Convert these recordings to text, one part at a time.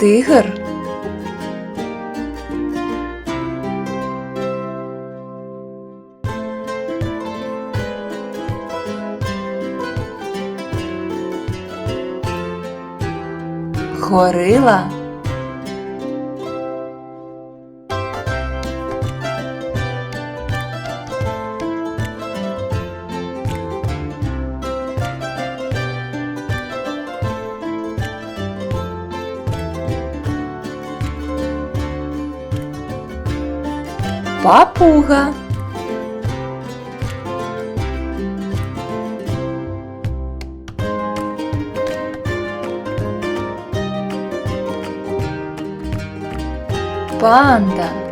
Тигр. Горила. Папуга. Панда.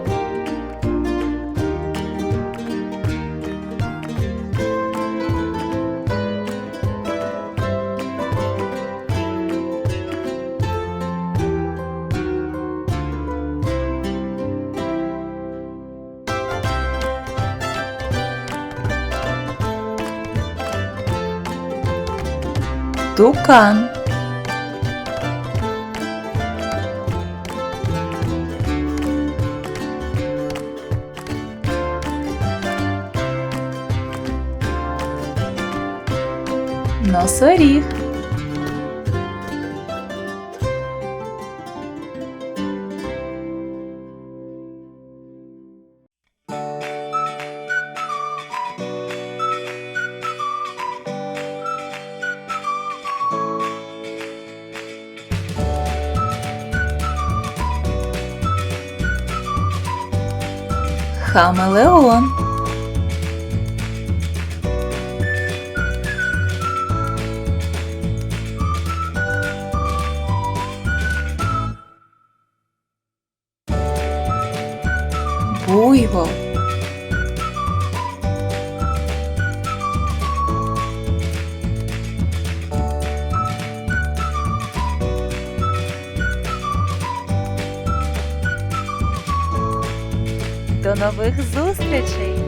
Тукан. Носоріг. Хамелеон. Буйвол. До нових зустрічей!